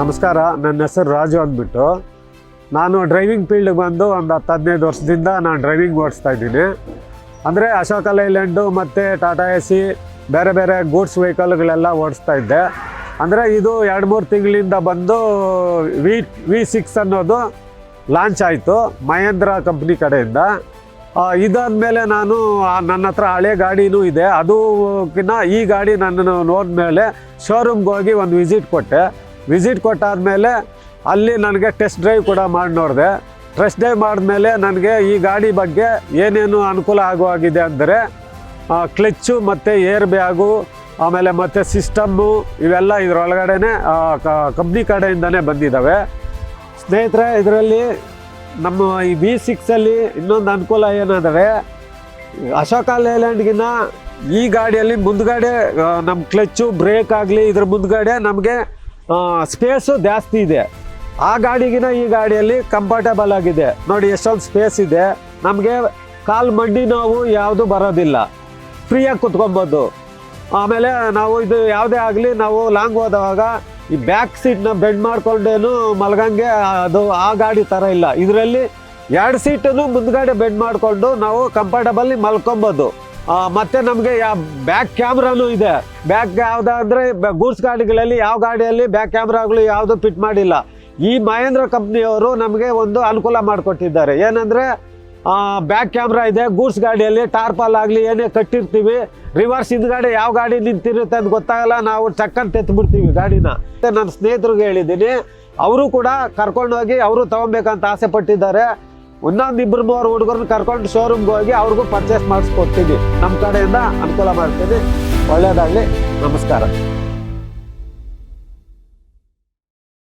ನಮಸ್ಕಾರ, ನನ್ನ ಹೆಸರು ರಾಜು ಅಂದ್ಬಿಟ್ಟು. ನಾನು ಡ್ರೈವಿಂಗ್ ಫೀಲ್ಡ್ಗೆ ಬಂದು ಒಂದು ಹತ್ತು ಹದಿನೈದು ವರ್ಷದಿಂದ ನಾನು ಡ್ರೈವಿಂಗ್ ಓಡಿಸ್ತಾ ಇದ್ದೀನಿ. ಅಂದರೆ ಅಶೋಕ ಲೈಲ್ಯಾಂಡು ಮತ್ತು ಟಾಟಾ ಎ ಸಿ ಬೇರೆ ಬೇರೆ ಗೂಡ್ಸ್ ವೆಹಿಕಲ್ಗಳೆಲ್ಲ ಓಡಿಸ್ತಾ ಇದ್ದೆ. ಅಂದರೆ ಇದು ಎರಡು ಮೂರು ತಿಂಗಳಿಂದ ಬಂದು ವಿ ವಿ ಸಿಕ್ಸ್ ಅನ್ನೋದು ಲಾಂಚ್ ಆಯಿತು ಮಹೇಂದ್ರ ಕಂಪ್ನಿ ಕಡೆಯಿಂದ. ಇದಾದ್ಮೇಲೆ ನಾನು ನನ್ನ ಹತ್ರ ಹಳೆ ಗಾಡಿನೂ ಇದೆ. ಅದಕ್ಕಿಂತ ಈ ಗಾಡಿ ನನ್ನನ್ನು ನೋಡಿದ್ಮೇಲೆ ಶೋರೂಮ್ಗೆ ಹೋಗಿ ಒಂದು ವಿಸಿಟ್ ಕೊಟ್ಟೆ. ವಿಸಿಟ್ ಕೊಟ್ಟಾದಮೇಲೆ ಅಲ್ಲಿ ನನಗೆ ಟೆಸ್ಟ್ ಡ್ರೈವ್ ಕೂಡ ಮಾಡಿ ನೋಡಿದೆ. ಟೆಸ್ಟ್ ಡ್ರೈವ್ ಮಾಡಿದ್ಮೇಲೆ ನನಗೆ ಈ ಗಾಡಿ ಬಗ್ಗೆ ಏನೇನು ಅನುಕೂಲ ಆಗುವಾಗಿದೆ ಅಂದರೆ ಕ್ಲಚ್ಚು ಮತ್ತು ಏರ್ ಬ್ಯಾಗು, ಆಮೇಲೆ ಮತ್ತು ಸಿಸ್ಟಮ್ಮು ಇವೆಲ್ಲ ಇದರೊಳಗಡೆನೆ ಕಂಪ್ನಿ ಕಡೆಯಿಂದನೇ ಬಂದಿದ್ದಾವೆ. ಸ್ನೇಹಿತರೆ, ಇದರಲ್ಲಿ ನಮ್ಮ ಈ ವಿ ಸಿಕ್ಸಲ್ಲಿ ಇನ್ನೊಂದು ಅನುಕೂಲ ಏನಂದರೆ, ಅಶೋಕ ಲೇಲ್ಯಾಂಡ್ಗಿನ ಈ ಗಾಡಿಯಲ್ಲಿ ಮುಂದ್ಗಡೆ ನಮ್ಮ ಕ್ಲಚ್ಚು ಬ್ರೇಕ್ ಆಗಲಿ, ಇದ್ರ ಮುಂದ್ಗಡೆ ನಮಗೆ ಸ್ಪೇಸು ಜಾಸ್ತಿ ಇದೆ. ಆ ಗಾಡಿಗಿನ ಈ ಗಾಡಿಯಲ್ಲಿ ಕಂಫರ್ಟಬಲ್ ಆಗಿದೆ. ನೋಡಿ, ಎಷ್ಟೊಂದು ಸ್ಪೇಸ್ ಇದೆ. ನಮಗೆ ಕಾಲು ಮಂಡಿ ನೋವು ಯಾವುದು ಬರೋದಿಲ್ಲ. ಫ್ರೀಯಾಗಿ ಕುತ್ಕೊಬೋದು. ಆಮೇಲೆ ನಾವು ಇದು ಯಾವುದೇ ಆಗಲಿ ನಾವು ಲಾಂಗ್ ಹೋದಾಗ ಈ ಬ್ಯಾಕ್ ಸೀಟ್ನ ಬೆಂಡ್ ಮಾಡ್ಕೊಂಡೇನು ಮಲಗಂಗೆ ಅದು ಆ ಗಾಡಿ ಥರ ಇಲ್ಲ. ಇದರಲ್ಲಿ ಎರಡು ಸೀಟನ್ನು ಮುಂದ್ಗಡೆ ಬೆಂಡ್ ಮಾಡಿಕೊಂಡು ನಾವು ಕಂಫರ್ಟಬಲಿ ಮಲ್ಕೊಬೋದು. ಮತ್ತೆ ನಮಗೆ ಬ್ಯಾಕ್ ಕ್ಯಾಮ್ರಾನು ಇದೆ. ಬ್ಯಾಕ್ ಯಾವ್ದು ಅಂದರೆ ಗೂಡ್ಸ್ ಗಾಡಿಗಳಲ್ಲಿ ಯಾವ ಗಾಡಿಯಲ್ಲಿ ಬ್ಯಾಕ್ ಕ್ಯಾಮ್ರಾಗಳು ಯಾವುದು ಫಿಟ್ ಮಾಡಿಲ್ಲ. ಈ ಮಹೇಂದ್ರ ಕಂಪ್ನಿಯವರು ನಮಗೆ ಒಂದು ಅನುಕೂಲ ಮಾಡಿಕೊಟ್ಟಿದ್ದಾರೆ. ಏನಂದರೆ ಬ್ಯಾಕ್ ಕ್ಯಾಮ್ರಾ ಇದೆ, ಗೂಡ್ಸ್ ಗಾಡಿಯಲ್ಲಿ ಟಾರ್ಪಾಲ್ ಆಗಲಿ ಏನೇ ಕಟ್ಟಿರ್ತೀವಿ ರಿವರ್ಸ್ ಹಿಂದ್ಗಡೆ ಯಾವ ಗಾಡಿ ನಿಂತಿರುತ್ತೆ ಅಂತ ಗೊತ್ತಾಗಲ್ಲ, ನಾವು ಚಕ್ಕಂತ ಎತ್ಬಿಡ್ತೀವಿ ಗಾಡಿನ. ಮತ್ತು ನನ್ನ ಸ್ನೇಹಿತರಿಗೆ ಹೇಳಿದ್ದೀನಿ, ಅವರು ಕೂಡ ಕರ್ಕೊಂಡೋಗಿ ಅವರು ತೊಗೊಬೇಕಂತ ಆಸೆ ಪಟ್ಟಿದ್ದಾರೆ. ಇನ್ನೊಂದು ಇಬ್ಬರು ಮೂವರು ಹುಡುಗರನ್ನ ಕರ್ಕೊಂಡು ಶೋರೂಮ್ಗೆ ಹೋಗಿ ಅವ್ರಿಗೂ ಪರ್ಚೇಸ್ ಮಾಡಿಸ್ಕೊಡ್ತೀವಿ. ನಮ್ಮ ಕಡೆಯಿಂದ ಅನುಕೂಲ ಮಾಡ್ತೀವಿ. ಒಳ್ಳೆಯದಾಗಲಿ ನಮಸ್ಕಾರ.